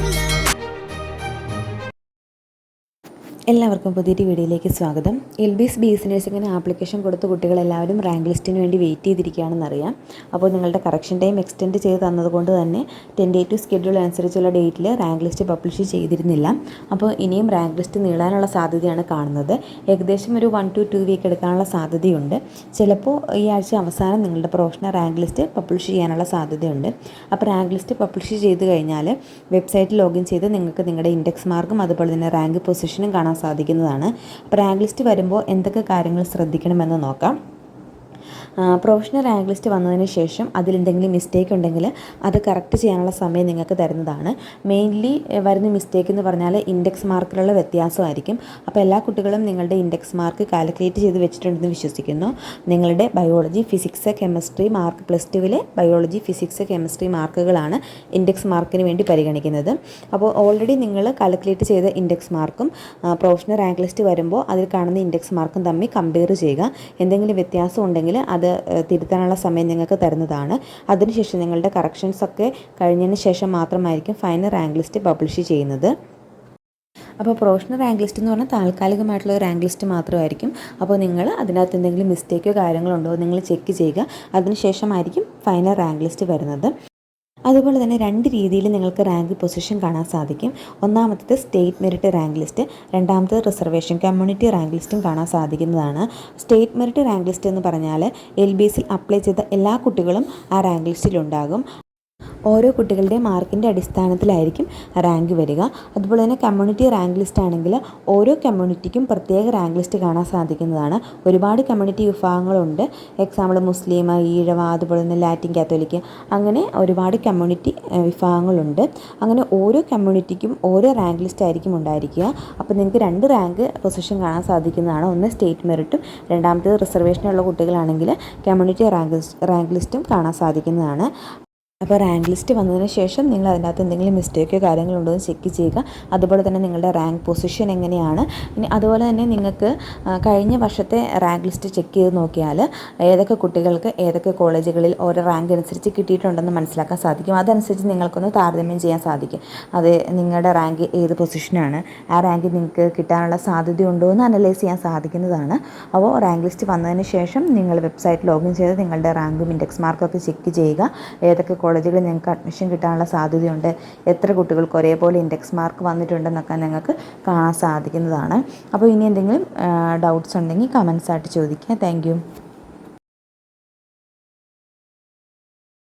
love. എല്ലാവർക്കും പുതിയൊരു വീഡിയോയിലേക്ക് സ്വാഗതം. L B S B S നഴ്സിംഗിന് application കൊടുത്ത കുട്ടികളെല്ലാവരും റാങ്ക് ലിസ്റ്റിന് വേണ്ടി വെയിറ്റ് ചെയ്തിരിക്കുകയാണെന്നറിയാം അപ്പോൾ നിങ്ങളുടെ കറക്ഷൻ ടൈം എക്സ്റ്റെൻഡ് ചെയ്ത് തന്നതുകൊണ്ട് തന്നെ ടെൻഡേറ്റീവ് സ്കെഡ്യൂൾ അനുസരിച്ചുള്ള ഡേറ്റിൽ റാങ്ക് ലിസ്റ്റ് പബ്ലിഷ് ചെയ്തിരുന്നില്ല. അപ്പോൾ ഇനിയും റാങ്ക് ലിസ്റ്റ് നീളാനുള്ള സാധ്യതയാണ് കാണുന്നത്. ഏകദേശം ഒരു വൺ ടു ടു വീക്ക് എടുക്കാനുള്ള സാധ്യതയുണ്ട്. ചിലപ്പോൾ ഈ ആഴ്ച അവസാനം നിങ്ങളുടെ പ്രൊഫഷണൽ റാങ്ക് ലിസ്റ്റ് പബ്ലിഷ് ചെയ്യാനുള്ള സാധ്യതയുണ്ട്. അപ്പോൾ റാങ്ക് ലിസ്റ്റ് പബ്ലിഷ് ചെയ്ത് കഴിഞ്ഞാൽ വെബ്സൈറ്റ് ലോഗിൻ ചെയ്ത് നിങ്ങൾക്ക് നിങ്ങളുടെ ഇൻഡെക്സ് മാർക്കും അതുപോലെ തന്നെ റാങ്ക് പൊസിഷനും കാണാൻ സാധിക്കുന്നതാണ്. അപ്പോൾ റാങ്ക് ലിസ്റ്റ് വരുമ്പോൾ എന്തൊക്കെ കാര്യങ്ങൾ ശ്രദ്ധിക്കണമെന്ന് നോക്കാം. പ്രൊഫഷണൽ റാങ്ക് ലിസ്റ്റ് വന്നതിന് ശേഷം അതിലെന്തെങ്കിലും മിസ്റ്റേക്ക് ഉണ്ടെങ്കിൽ അത് കറക്റ്റ് ചെയ്യാനുള്ള സമയം നിങ്ങൾക്ക് തരുന്നതാണ്. മെയിൻലി വരുന്ന മിസ്റ്റേക്ക് എന്ന് പറഞ്ഞാൽ ഇൻഡെക്സ് മാർക്കിലുള്ള വ്യത്യാസമായിരിക്കും. അപ്പോൾ എല്ലാ കുട്ടികളും നിങ്ങളുടെ ഇൻഡെക്സ് മാർക്ക് കാൽക്കുലേറ്റ് ചെയ്ത് വെച്ചിട്ടുണ്ടെന്ന് വിശ്വസിക്കുന്നു. നിങ്ങളുടെ biology physics chemistry mark plus ടുവിലെ biology physics chemistry മാർക്കുകളാണ് ഇൻഡെക്സ് മാർക്കിന് വേണ്ടി പരിഗണിക്കുന്നത്. അപ്പോൾ ഓൾറെഡി നിങ്ങൾ കാൽക്കുലേറ്റ് ചെയ്ത ഇൻഡെക്സ് മാർക്കും പ്രൊഫഷണൽ റാങ്ക് ലിസ്റ്റ് വരുമ്പോൾ അതിൽ കാണുന്ന ഇൻഡെക്സ് മാർക്കും തമ്മിൽ കമ്പയർ ചെയ്യുക. എന്തെങ്കിലും വ്യത്യാസം ഉണ്ടെങ്കിൽ അത് തിരുത്താനുള്ള സമയം നിങ്ങൾക്ക് തരുന്നതാണ്. അതിനുശേഷം നിങ്ങളുടെ കറക്ഷൻസ് ഒക്കെ കഴിഞ്ഞതിന് ശേഷം മാത്രമായിരിക്കും ഫൈനൽ റാങ്ക് ലിസ്റ്റ് പബ്ലിഷ് ചെയ്യുന്നത്. അപ്പോൾ പ്രൊഫഷണൽ റാങ്ക് ലിസ്റ്റ് എന്ന് പറഞ്ഞാൽ താൽക്കാലികമായിട്ടുള്ള റാങ്ക് ലിസ്റ്റ് മാത്രമായിരിക്കും. അപ്പോൾ നിങ്ങൾ അതിനകത്ത് എന്തെങ്കിലും മിസ്റ്റേക്കോ കാര്യങ്ങളുണ്ടോ നിങ്ങൾ ചെക്ക് ചെയ്യുക. അതിനുശേഷമായിരിക്കും ഫൈനൽ റാങ്ക് ലിസ്റ്റ് വരുന്നത്. അതുപോലെ തന്നെ രണ്ട് രീതിയിൽ നിങ്ങൾക്ക് റാങ്ക് പൊസിഷൻ കാണാൻ സാധിക്കും. ഒന്നാമത്തത് സ്റ്റേറ്റ് മെറിറ്റ് റാങ്ക് ലിസ്റ്റ് രണ്ടാമത്തത് റിസർവേഷൻ കമ്മ്യൂണിറ്റി റാങ്ക് ലിസ്റ്റും കാണാൻ സാധിക്കുന്നതാണ്. സ്റ്റേറ്റ് മെറിറ്റ് റാങ്ക് ലിസ്റ്റ് എന്ന് പറഞ്ഞാൽ എൽ ബി അപ്ലൈ ചെയ്ത എല്ലാ കുട്ടികളും ആ റാങ്ക് ലിസ്റ്റിലുണ്ടാകും ഓരോ കുട്ടികളുടെ മാർക്കിന്റെ അടിസ്ഥാനത്തിലായിരിക്കും റാങ്ക് വരിക. അതുപോലെ തന്നെ കമ്മ്യൂണിറ്റി റാങ്ക് ലിസ്റ്റ് ആണെങ്കിൽ ഓരോ കമ്മ്യൂണിറ്റിക്കും പ്രത്യേക റാങ്ക് ലിസ്റ്റ് കാണാൻ സാധിക്കുന്നതാണ്. ഒരുപാട് കമ്മ്യൂണിറ്റി വിഭാഗങ്ങളുണ്ട്. എക്സാമ്പിൾ മുസ്ലിം ഈഴവ അതുപോലെ തന്നെ ലാറ്റിൻ കാത്തോലിക്ക് അങ്ങനെ ഒരുപാട് കമ്മ്യൂണിറ്റി വിഭാഗങ്ങളുണ്ട്. അങ്ങനെ ഓരോ കമ്മ്യൂണിറ്റിക്കും ഓരോ റാങ്ക് ലിസ്റ്റ് ആയിരിക്കും ഉണ്ടായിരിക്കുക. അപ്പോൾ നിങ്ങൾക്ക് രണ്ട് റാങ്ക് പൊസിഷൻ കാണാൻ സാധിക്കുന്നതാണ്. ഒന്ന് സ്റ്റേറ്റ് മെറിറ്റും രണ്ടാമത്തേത് റിസർവേഷനുള്ള കുട്ടികളാണെങ്കിൽ കമ്മ്യൂണിറ്റി റാങ്ക് റാങ്ക് ലിസ്റ്റും കാണാൻ സാധിക്കുന്നതാണ്. അപ്പോൾ റാങ്ക് ലിസ്റ്റ് വന്നതിന് ശേഷം നിങ്ങൾ അതിനകത്ത് എന്തെങ്കിലും മിസ്റ്റേക്കോ കാര്യങ്ങളുണ്ടോ എന്ന് ചെക്ക് ചെയ്യുക. അതുപോലെ തന്നെ നിങ്ങളുടെ റാങ്ക് പൊസിഷൻ എങ്ങനെയാണ്. ഇനി അതുപോലെ തന്നെ നിങ്ങൾക്ക് കഴിഞ്ഞ വർഷത്തെ റാങ്ക് ലിസ്റ്റ് ചെക്ക് ചെയ്ത് നോക്കിയാൽ ഏതൊക്കെ കുട്ടികൾക്ക് ഏതൊക്കെ കോളേജുകളിൽ ഓരോ റാങ്ക് അനുസരിച്ച് കിട്ടിയിട്ടുണ്ടെന്ന് മനസ്സിലാക്കാൻ സാധിക്കും. അതനുസരിച്ച് നിങ്ങൾക്കൊന്ന് താരതമ്യം ചെയ്യാൻ സാധിക്കും. അത് നിങ്ങളുടെ റാങ്ക് ഏത് പൊസിഷനാണ് ആ റാങ്ക് നിങ്ങൾക്ക് കിട്ടാനുള്ള സാധ്യതയുണ്ടോ എന്ന് അനലൈസ് ചെയ്യാൻ സാധിക്കുന്നതാണ്. അപ്പോൾ റാങ്ക് ലിസ്റ്റ് വന്നതിന് ശേഷം നിങ്ങൾ വെബ്സൈറ്റ് ലോഗിൻ ചെയ്ത് നിങ്ങളുടെ റാങ്കും ഇൻഡെക്സ് മാർക്കൊക്കെ ചെക്ക് ചെയ്യുക. ഏതൊക്കെ കോളേജുകളിൽ ഞങ്ങൾക്ക് അഡ്മിഷൻ കിട്ടാനുള്ള സാധ്യതയുണ്ട്. എത്ര കുട്ടികൾക്ക് ഒരേപോലെ ഇൻഡെക്സ് മാർക്ക് വന്നിട്ടുണ്ടെന്നൊക്കെ ഞങ്ങൾക്ക് കാണാൻ സാധിക്കുന്നതാണ്. അപ്പോൾ ഇനി എന്തെങ്കിലും ഡൗട്ട്സ് ഉണ്ടെങ്കിൽ കമൻസ് ആയിട്ട് ചോദിക്കുക. താങ്ക്